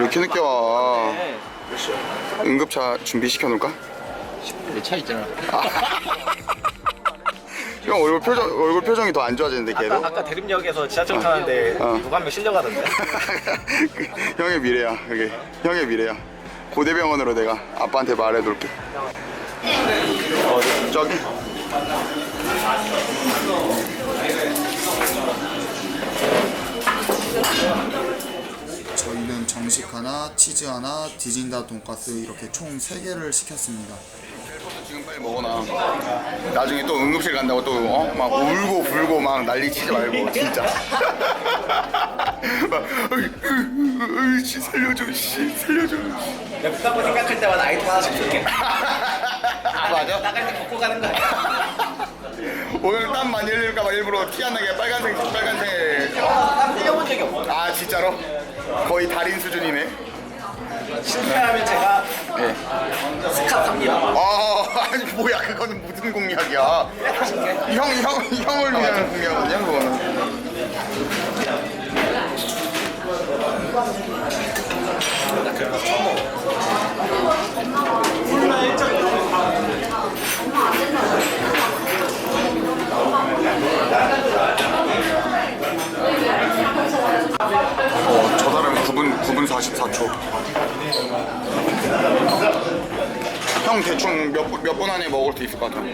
왜 이렇게 늦게 와? 응급차 준비시켜 놓을까? 내 차 있잖아. 형 얼굴 표정 얼굴 표정이 더 안 좋아지는데 계속. 아까 대림역에서 지하철 타는데 어. 누가 한 명 실려가던데 그, 형의 미래야 그게 형의 미래야. 고대병원으로 내가 아빠한테 말해둘게. 어 저기. 정식 하나, 치즈 하나, 디진다 돈가스 이렇게 총 3개를 시켰습니다. 지금 빨리 먹어놔. 나중에 또 응급실 간다고 또 어? 막 울고 불고 막 난리 치지 말고 진짜. 막 어이, 으, 으, 씨 살려줘 씨 살려줘. 맵다고 생각할 때마다 아이템 하나씩 줄게 아, 맞아? 나갈 때 벗고 가는 거 아니야? 오늘 땀 많이 흘릴까봐 일부러 티 안 나게 빨간색 빨간색. 땀 흘려본 적이 없어 아 진짜로? 거의 달인 수준이네. 실패하면 제가 예. 스카 탑니다 아 아니 뭐야 그거는 무슨 공약이야? 형 형 형 을 위한 공약이냐 그거는. 어, 저 사람이 9분 9분 44초. 형 대충 몇몇 분 안에 먹을 수 있을 것 같아.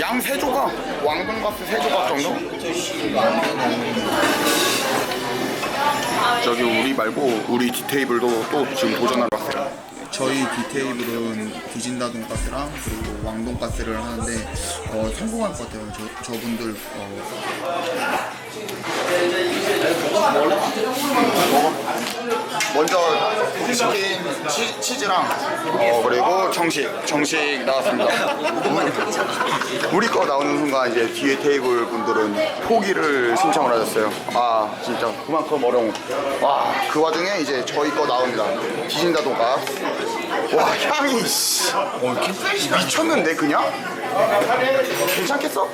양 세 조각, 왕돈가스 세 조각 정도? 저기 우리 말고 우리 디테이블도 또 지금 도전하러 왔어요. 저희 디테이블은 디진다 돈가스랑 그리고 왕돈가스를 하는데 어, 성공할 것 같아요. 저, 저분들 어, 먼저 치킨 치, 치즈랑 어, 그리고 정식 정식 나왔습니다. 우리, 거 나오는 순간 이제 뒤에 테이블 분들은 포기를 신청을 하셨어요. 아 진짜 그만큼 어려운. 와그 와중에 이제 저희 거 나옵니다. 디진다 돈가스. 와 향이 씨. 어, 미쳤는데 그냥? 괜찮겠어?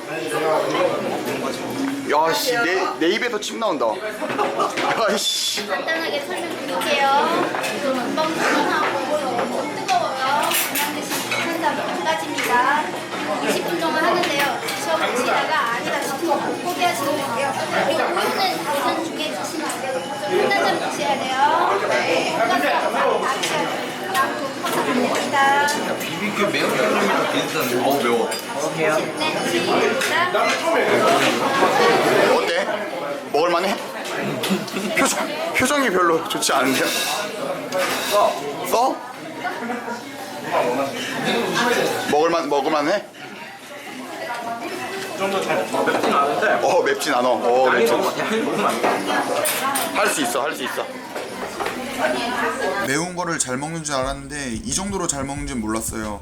야씨 내, 내 입에서 침 나온다. 야씨. 간단하게 설명드릴게요. 금방 엄청 뜨거워요. 그냥 드시면 한다 가지입니다 20분 동안 하는데요. 드셔보시다가 아니다 싶으면 포기하시면 돼요. 그리고 우유는 다섯 중에 드시면 안 되고 한잔 점 드셔야 돼요. 네, 돈가스랑 다 드셔야 돼요. 양도 커서 안 됩니다. 비비큐 매운 쫄면이랑 비슷한데. 어우 매워. 네, 시작. 어때? 먹을만해? 표정 표정이 별로 좋지 않은데요? 써? 써? 먹을만 먹을만해? 어 맵진 않아. 어 맵진. 할수 있어 할 수 있어. 매운 거를 잘 먹는 줄 알았는데 이 정도로 잘 먹는 줄 몰랐어요.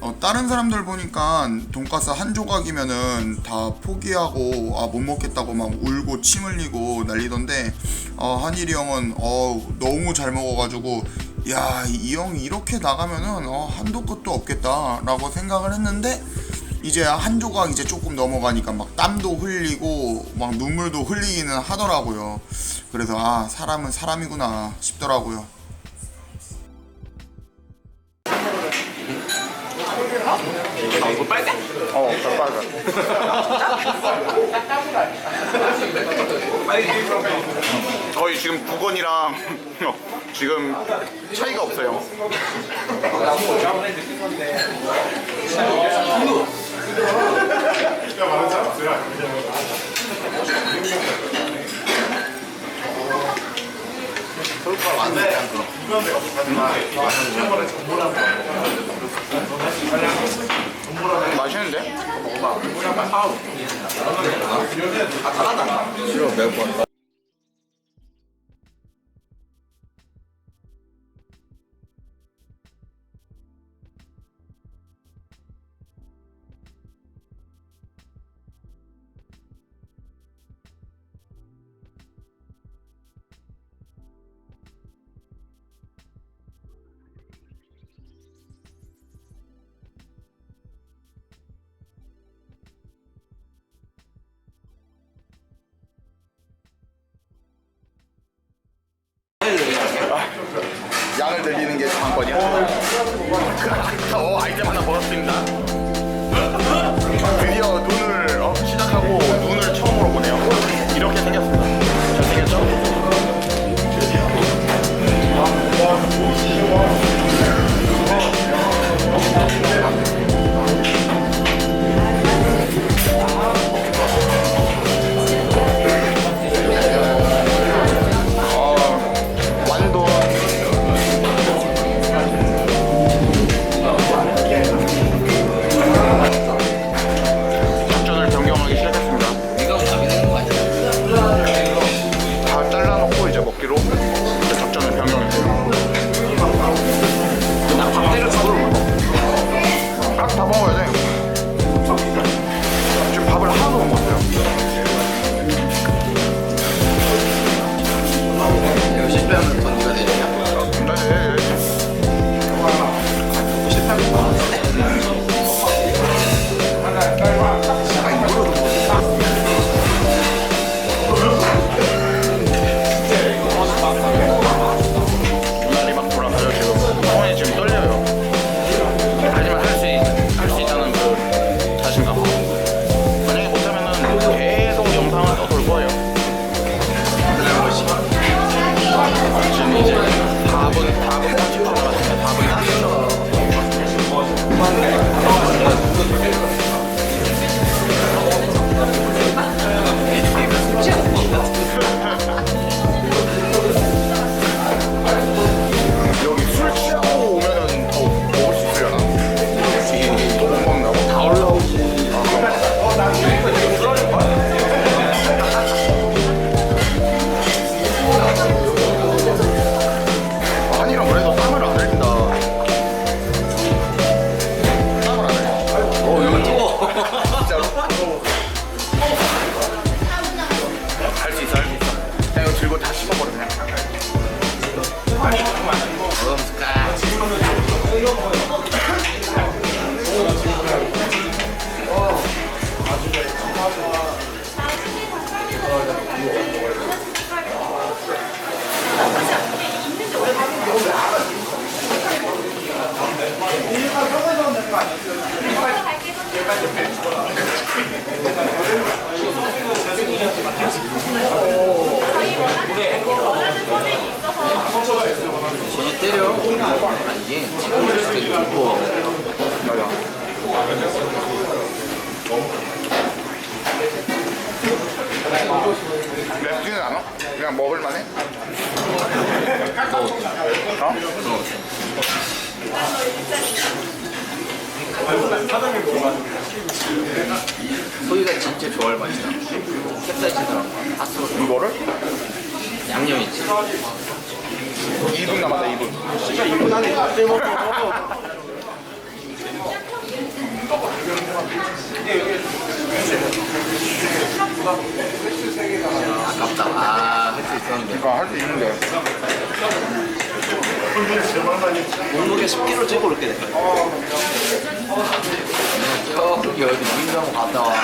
어, 다른 사람들 보니까 돈가스 한 조각이면은 다 포기하고 아 못 먹겠다고 막 울고 침 흘리고 난리던데 어, 한일이 형은 어, 너무 잘 먹어가지고 야 이 형 이렇게 나가면은 어, 한도 끝도 없겠다라고 생각을 했는데 이제 한 조각 이제 조금 넘어가니까 막 땀도 흘리고 막 눈물도 흘리기는 하더라고요. 그래서 아 사람은 사람이구나 싶더라고요. 어 빨간. 거의 지금 부건이랑 지금 차이가 없어요. 맛있는데? 싫어 매운 거. 번 하나 벌었습니다. 아니지. 지금 이렇게 들고 맵지는 않아? 그냥 먹을만해? 어? 소희가 진짜 좋아할 맛이다. 캡사이신이랑 다 쓰고 이거를? 양념 있지. 2분 남았다 2분 진짜 이분 안에 밥대 먹어. 아깝다. 아, 할 수 있었는데. 그러니까 할수 있는데 몸무게 10kg 찌고 그렇게 돼. 저기 어디 한번 갔다 와.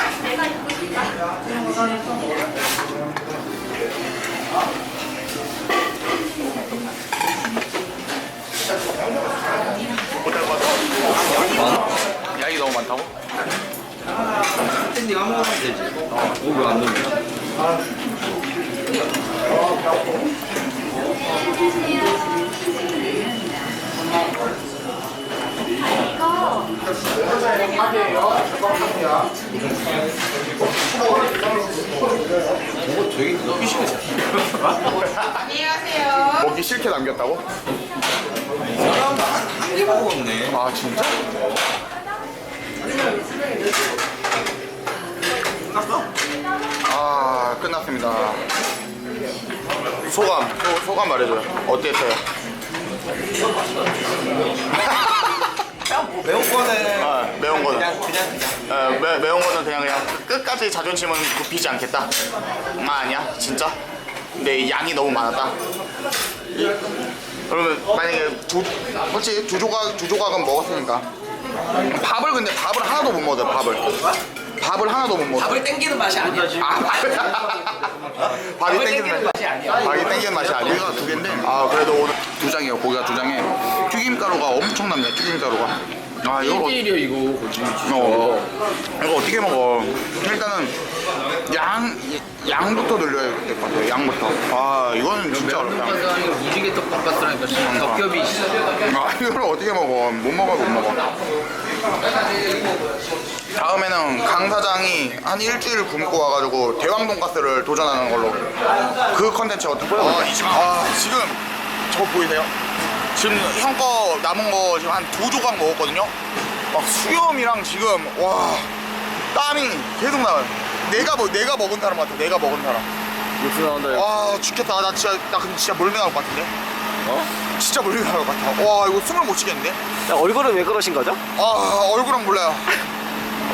못할 것 같아 양이 너무 많다고? 샌딩 한 번만 되지. 어, 왜안 넣냐? 저거 되게 넣기 싫겠어. 먹기 싫게 남겼다고? 사람 한개 먹었네. 아 진짜? 아 끝났습니다 소감 소, 소감 말해줘요 어땠어요? 뭐 매운 거는 아, 매운 거는 그냥 그냥 그냥. 어, 매, 매운 거는 그냥 그냥 끝까지 자존심은 굽히지 않겠다. 아 아니야 진짜. 근데 이 양이 너무 많았다. 이- 그러면 만약에 두 솔직히 두 조각 두 조각은 먹었으니까 밥을 근데 밥을 하나도 못 먹어요 밥을. 밥을 하나도 못 먹어. 밥을 땡기는 맛이 아니야. 아, 밥. 밥이 땡기는 맛이 아니야. 밥이 땡기는 맛이 아니야. 고기가 두 개인데. 아 그래도 오늘 두 장이에요. 고기가 두 장에 튀김 튀김가루가 엄청납니다 튀김가루가 아 이거 어- 1대1이야 이거 거지 어, 이거 어떻게 먹어? 일단은 양 양부터 늘려야 될 것 같아요. 양부터. 아 이거는 진짜 어렵다. 무지개 떡볶이라니까 진짜 겹겹이 아 이걸 어떻게 먹어? 못 먹어 못 먹어. 다음에는 강 사장이 한 일주일 굶고 와가지고 대왕 돈가스를 도전하는 걸로. 그 컨텐츠 어떻게? 아, 이 집- 아 지금 저 보이세요? 지금 형 거 남은 거 지금 한 두 조각 먹었거든요. 막 수염이랑 지금 와 땀이 계속 나요. 내가 뭐 내가 먹은 사람 같아. 내가 먹은 사람. 육수 나온다 와 죽겠다. 나 진짜 나 근데 진짜 멀미 나올 것 같은데. 어? 진짜 멀미 나올 것 같아. 와 이거 숨을 못 쉬겠는데. 얼굴은 왜 그러신 거죠? 아 얼굴은 몰라요.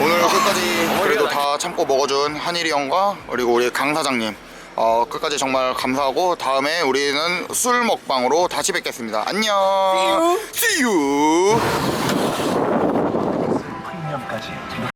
오늘 끝까지 그래도 다 참고 먹어준 한일이 형과 그리고 우리 강 사장님 어, 끝까지 정말 감사하고 다음에 우리는 술 먹방으로 다시 뵙겠습니다. 안녕. See you.